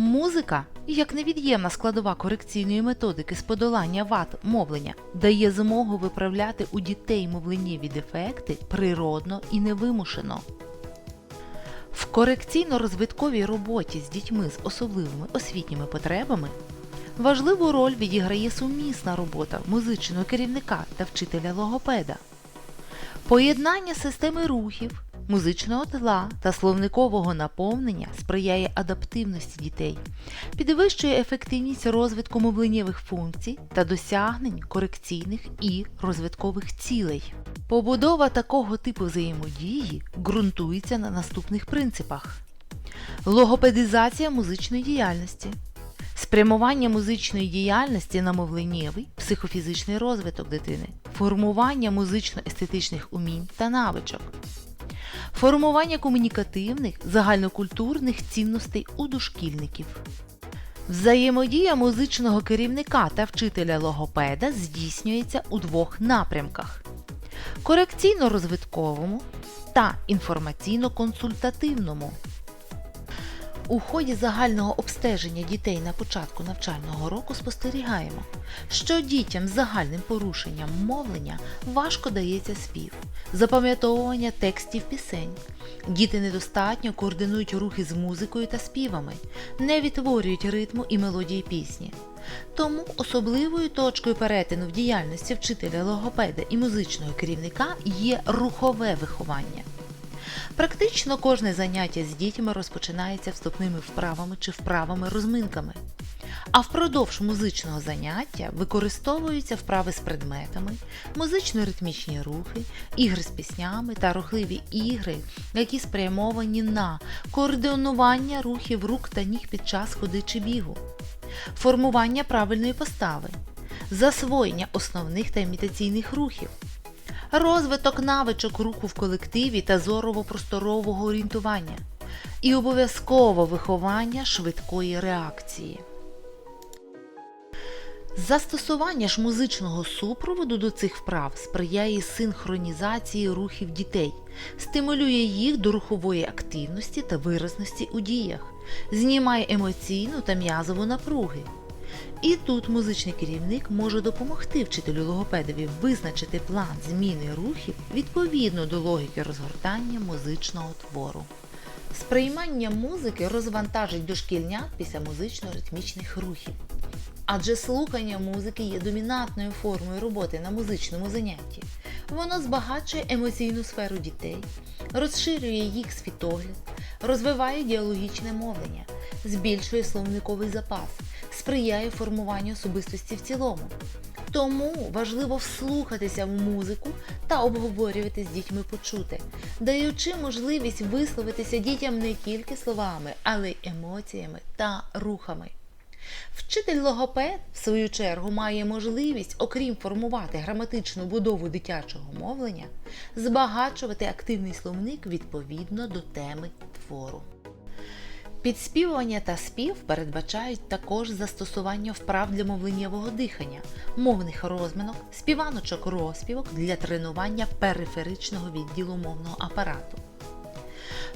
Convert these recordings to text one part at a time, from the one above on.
Музика, як невід'ємна складова корекційної методики з подолання вад мовлення, дає змогу виправляти у дітей мовленнєві дефекти природно і невимушено. В корекційно-розвитковій роботі з дітьми з особливими освітніми потребами важливу роль відіграє сумісна робота музичного керівника та вчителя логопеда. Поєднання системи рухів, музичного тла та словникового наповнення сприяє адаптивності дітей, підвищує ефективність розвитку мовленнєвих функцій та досягнень корекційних і розвиткових цілей. Побудова такого типу взаємодії ґрунтується на наступних принципах: логопедизація музичної діяльності. Спрямування музичної діяльності на мовленнєвий психофізичний розвиток дитини, формування музично-естетичних умінь та навичок, формування комунікативних загальнокультурних цінностей у дошкільників. Взаємодія музичного керівника та вчителя логопеда здійснюється у двох напрямках: корекційно-розвитковому та інформаційно-консультативному. У ході загального обстеження дітей на початку навчального року спостерігаємо, що дітям з загальним порушенням мовлення важко дається спів, запам'ятовування текстів пісень. Діти недостатньо координують рухи з музикою та співами, не відтворюють ритму і мелодії пісні. Тому особливою точкою перетину в діяльності вчителя логопеда і музичного керівника є рухове виховання. Практично кожне заняття з дітьми розпочинається вступними вправами чи вправами-розминками. А впродовж музичного заняття використовуються вправи з предметами, музично-ритмічні рухи, ігри з піснями та рухливі ігри, які спрямовані на координування рухів рук та ніг під час ходи чи бігу, формування правильної постави, засвоєння основних та імітаційних рухів, розвиток навичок руху в колективі та зорово-просторового орієнтування і обов'язково виховання швидкої реакції. Застосування ж музичного супроводу до цих вправ сприяє синхронізації рухів дітей, стимулює їх до рухової активності та виразності у діях, знімає емоційну та м'язову напруги. І тут музичний керівник може допомогти вчителю логопедові визначити план зміни рухів відповідно до логіки розгортання музичного твору. Сприймання музики розвантажить дошкільнят після музично-ритмічних рухів. Адже слухання музики є домінантною формою роботи на музичному занятті. Воно збагачує емоційну сферу дітей, розширює їх світогляд, розвиває діалогічне мовлення, збільшує словниковий запас, сприяє формуванню особистості в цілому. Тому важливо вслухатися в музику та обговорювати з дітьми почути, даючи можливість висловитися дітям не тільки словами, але й емоціями та рухами. Вчитель логопед, в свою чергу, має можливість, окрім формувати граматичну будову дитячого мовлення, збагачувати активний словник відповідно до теми твору. Підспівування та спів передбачають також застосування вправ для мовленнєвого дихання, мовних розминок, співаночок розпівок для тренування периферичного відділу мовного апарату.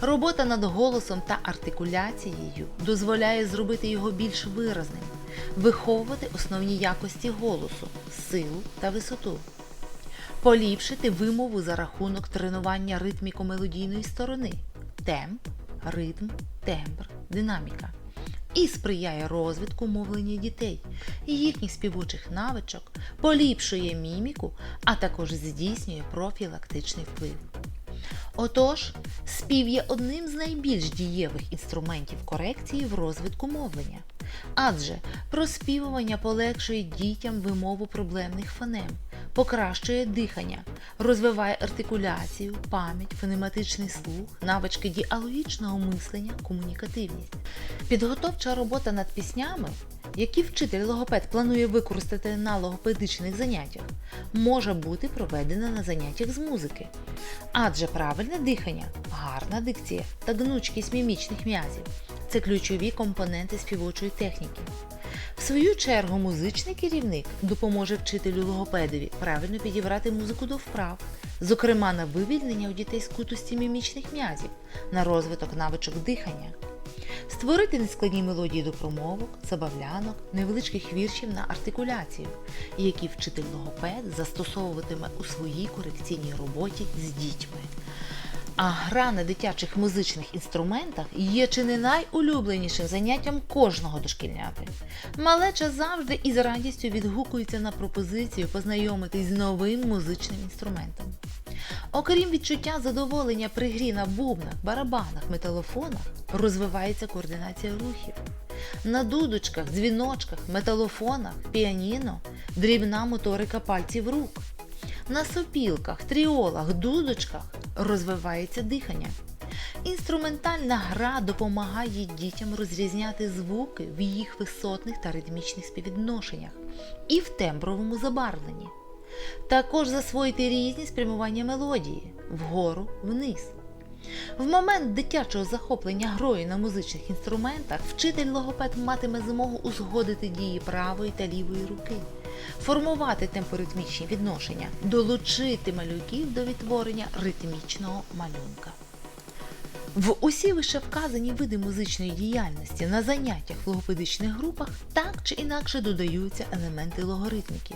Робота над голосом та артикуляцією дозволяє зробити його більш виразним, виховувати основні якості голосу, силу та висоту, поліпшити вимову за рахунок тренування ритміко-мелодійної сторони, темп, ритм, тембр, динаміка. І сприяє розвитку мовлення дітей, їхніх співучих навичок, поліпшує міміку, а також здійснює профілактичний вплив. Отож, спів є одним з найбільш дієвих інструментів корекції в розвитку мовлення, адже проспівування полегшує дітям вимову проблемних фонем, покращує дихання, розвиває артикуляцію, пам'ять, фонематичний слух, навички діалогічного мислення, комунікативність. Підготовча робота над піснями, які вчитель логопед планує використати на логопедичних заняттях, може бути проведена на заняттях з музики. Адже правильне дихання, гарна дикція та гнучкість мімічних м'язів це ключові компоненти співочої техніки. В свою чергу музичний керівник допоможе вчителю логопедові правильно підібрати музику до вправ, зокрема на вивільнення у дітей скутості мімічних м'язів, на розвиток навичок дихання. створити нескладні мелодії до промовок, забавлянок, невеличких віршів на артикуляцію, які вчитель логопед застосовуватиме у своїй корекційній роботі з дітьми. А гра на дитячих музичних інструментах є чи не найулюбленішим заняттям кожного дошкільняти. Малеча завжди із радістю відгукується на пропозицію познайомитись з новим музичним інструментом. Окрім відчуття задоволення при грі на бубнах, барабанах, металофонах, розвивається координація рухів. На дудочках, дзвіночках, металофонах, піаніно, дрібна моторика пальців рук. На сопілках, тріолах, дудочках розвивається дихання. Інструментальна гра допомагає дітям розрізняти звуки в їх висотних та ритмічних співвідношеннях і в тембровому забарвленні. Також засвоїти різні спрямування мелодії вгору, вниз. В момент дитячого захоплення грою на музичних інструментах вчитель логопед матиме змогу узгодити дії правої та лівої руки, формувати темпоритмічні відношення, долучити малюків до відтворення ритмічного малюнка. В усі вищевказані види музичної діяльності на заняттях в логопедичних групах так чи інакше додаються елементи логоритміки.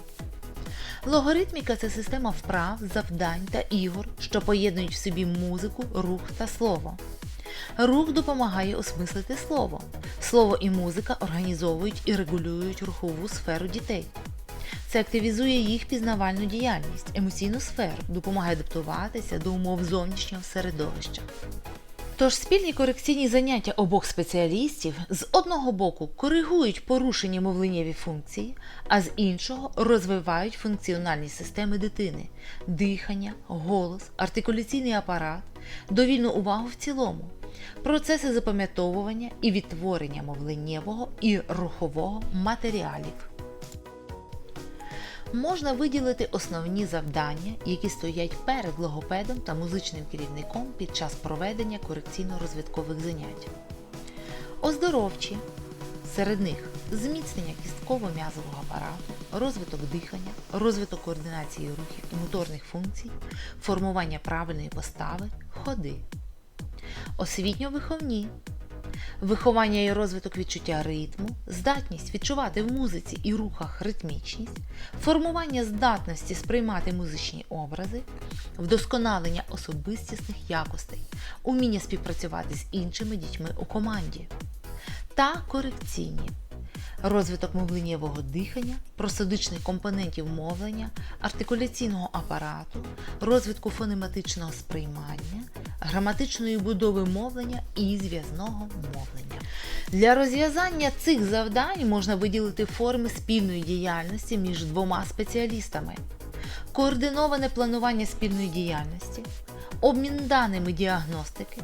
Логоритміка це система вправ, завдань та ігор, що поєднують в собі музику, рух та слово. Рух допомагає осмислити слово. Слово і музика організовують і регулюють рухову сферу дітей. Це активізує їх пізнавальну діяльність, емоційну сферу, допомагає адаптуватися до умов зовнішнього середовища. Тож спільні корекційні заняття обох спеціалістів з одного боку коригують порушені мовленнєві функції, а з іншого розвивають функціональні системи дитини дихання, голос, артикуляційний апарат, довільну увагу в цілому, процеси запам'ятовування і відтворення мовленнєвого і рухового матеріалів. Можна виділити основні завдання, які стоять перед логопедом та музичним керівником під час проведення корекційно-розвиткових занять. Оздоровчі серед них зміцнення кістково-м'язового апарату, розвиток дихання, розвиток координації рухів і моторних функцій, формування правильної постави, ходи. Освітньо-виховні виховання і розвиток відчуття ритму, здатність відчувати в музиці і рухах ритмічність, формування здатності сприймати музичні образи, вдосконалення особистісних якостей, уміння співпрацювати з іншими дітьми у команді та корекційні. Розвиток мовленнєвого дихання, просадичних компонентів мовлення, артикуляційного апарату, розвитку фонематичного сприймання, граматичної будови мовлення і зв'язного мовлення. Для розв'язання цих завдань можна виділити форми спільної діяльності між двома спеціалістами, координоване планування спільної діяльності, обмін даними діагностики,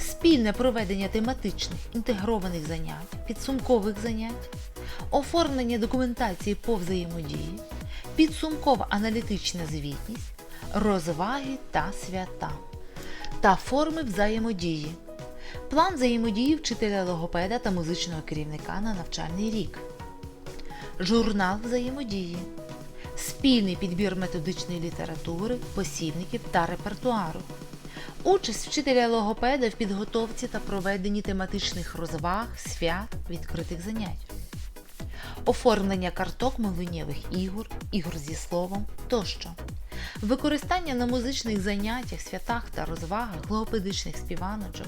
спільне проведення тематичних інтегрованих занять, підсумкових занять, оформлення документації по взаємодії, підсумкова аналітична звітність, розваги та свята та форми взаємодії. План взаємодії вчителя логопеда та музичного керівника на навчальний рік. Журнал взаємодії. Спільний підбір методичної літератури, посібників та репертуару. Участь вчителя логопеда в підготовці та проведенні тематичних розваг, свят, відкритих занять. Оформлення карток мовленнєвих ігор, ігор зі словом тощо. Використання на музичних заняттях, святах та розвагах логопедичних співаночок,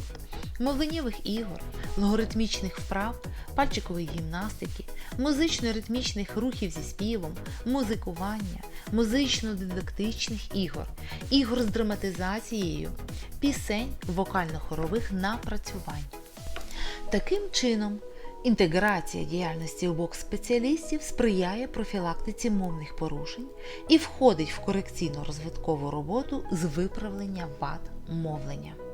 мовленнєвих ігор, логоритмічних вправ, пальчикової гімнастики, музично-ритмічних рухів зі співом, музикування, музично-дидактичних ігор, ігор з драматизацією, пісень, вокально-хорових напрацювань. Таким чином, інтеграція діяльності обох спеціалістів сприяє профілактиці мовних порушень і входить в корекційно-розвиткову роботу з виправлення вад мовлення.